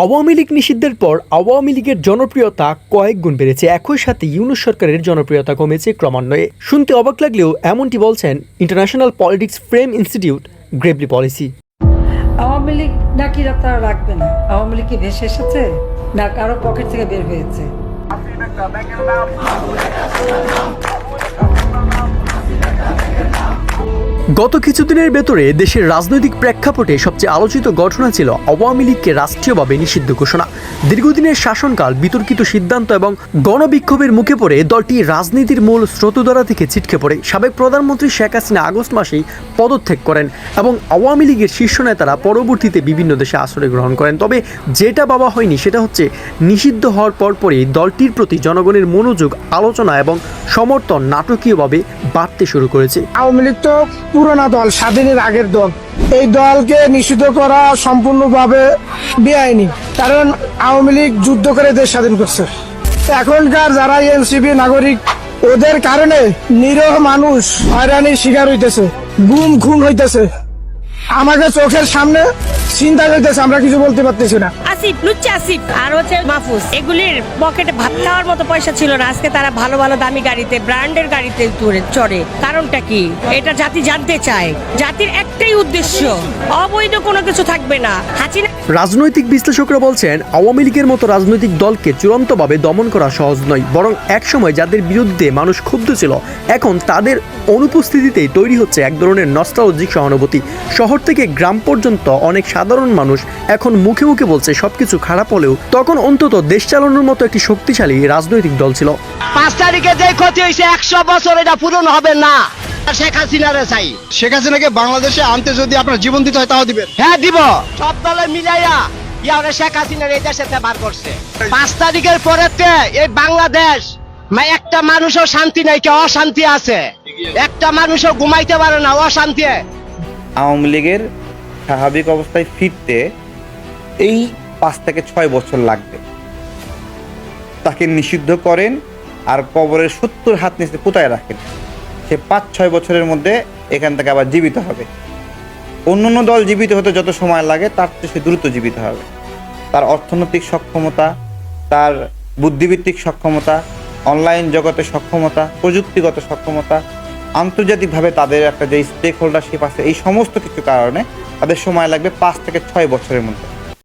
আওয়ামী লীগ নিষিদ্ধের পর আওয়ামী লীগের জনপ্রিয়তা কয়েক গুণ বেড়েছে। একই সাথে ইউনুস সরকারের জনপ্রিয়তা কমেছে ক্রমান্বয়ে। শুনতে অবাক লাগলেও এমনটি বলছেন international politics frame institute, Gravely policy. Awami League নাকি তারা রাখবে না। আওয়ামী লীগ কি ভেসে এসেছে? না, কারও পকেট থেকে বের হয়েছে। গত কিছুদিনের ভেতরে দেশের রাজনৈতিক প্রেক্ষাপটে সবচেয়ে আলোচিত ঘটনা ছিল আওয়ামী লীগকে রাষ্ট্রীয়ভাবে নিষিদ্ধ ঘোষণা। দীর্ঘদিনের শাসনকাল, বিতর্কিত সিদ্ধান্ত এবং গণবিক্ষোভের মুখে পড়ে দলটি রাজনীতির মূল স্রোতধারা থেকে ছিটকে পড়ে। সাবেক প্রধানমন্ত্রী শেখ হাসিনা আগস্ট মাসেই পদত্যাগ করেন এবং আওয়ামী লীগের শীর্ষ নেতারা পরবর্তীতে বিভিন্ন দেশে আশ্রয় গ্রহণ করেন। তবে যেটা বাবা হয়নি সেটা হচ্ছে, নিষিদ্ধ হওয়ার পরপরই দলটির প্রতি জনগণের মনোযোগ, আলোচনা এবং সমর্থন নাটকীয়ভাবে বাড়তে শুরু করেছে। আওয়ামী লীগ তো পুরোনো দল, স্বাধীনের আগের দল। এই দলকে নিষিদ্ধ করা সম্পূর্ণভাবে বেআইনি, কারণ আওয়ামী লীগ যুদ্ধ করে দেশ স্বাধীন করছে। এখনকার যারা এনসিপি নাগরিক, ওদের কারণে নিরহ মানুষ হয়রানির শিকার হইতেছে গুম খুন হইতেছে। আমাকে চোখের সামনে চিন্তা হইতেছে আমরা কিছু বলতে পারতেছি না। আসিফ লুচ্চা আসিফ আর হচ্ছে মাহফুজ। এগুলির পকেটে ভাত খাওয়ার মতো পয়সা ছিল না। আজকে তারা ভালো ভালো দামি গাড়িতে ব্র্যান্ডের গাড়িতে চড়ে। কারণটা কি? এটা জাতি জানতে চায়। জাতির একটাই উদ্দেশ্য অবৈধ কোনো কিছু থাকবে না। হাসিনা রাজনৈতিক বিশ্লেষকরা বলছেন আওয়ামী লীগের মতো রাজনৈতিক দলকে চূড়ান্তভাবে দমন করা সহজ নয় বরং একসময় যাদের বিরুদ্ধে মানুষ ক্ষুব্ধ ছিল এখন তাদের অনুপস্থিতিতেই তৈরি হচ্ছে এক ধরনের নস্টালজিক সহানুভূতি। শহর থেকে গ্রাম পর্যন্ত অনেক সাধারণ মানুষ এখন মুখে মুখে বলছে সবকিছু খারাপ হলেও তখন অন্তত দেশ চালানোর মতো একটি শক্তিশালী রাজনৈতিক দল ছিল। পাঁচ তারিখে যে ক্ষতি হয়েছে একশো বছর এটা পূরণ হবে না। শেখ হাসিনারে চাই শেখ হাসিনাকে বাংলাদেশে আনতে যদি আপনার জীবন দিতে হয় তাও দিবেন। হ্যাঁ দিব। সব দলে মিলাইয়া ইয়ারে শেখ হাসিনার এই দেশে বার করছে। পাঁচ তারিখের পরেতে এই বাংলাদেশ মা একটা মানুষও শান্তি নাই কেউ অশান্তি আছে। একটা মানুষও ঘুমাইতে পারে না অশান্তি। আওয়ামী লীগের স্বাভাবিক অবস্থায় ফিরতে এই পাঁচ থেকে ছয় বছর লাগবে। তাকে নিষিদ্ধ করেন আর কবরের সত্তর হাত নিচে কোথায় রাখেন? সে পাঁচ, ছয় বছরের মধ্যে এখান থেকে আবার জীবিত হবে। অন্য অন্য দল জীবিত হতে যত সময় লাগে, তার চেয়ে সে দ্রুত জীবিত হবে। তার অর্থনৈতিক সক্ষমতা, তার বুদ্ধিভিত্তিক সক্ষমতা, অনলাইন জগতে সক্ষমতা, প্রযুক্তিগত সক্ষমতা আন্তর্জাতিকভাবে তাদের একটা যে স্টেক হোল্ডারশিপ আছে, এই সমস্ত কিছু কারণে তাদের সময় লাগবে পাঁচ থেকে ছয় বছরের মধ্যে।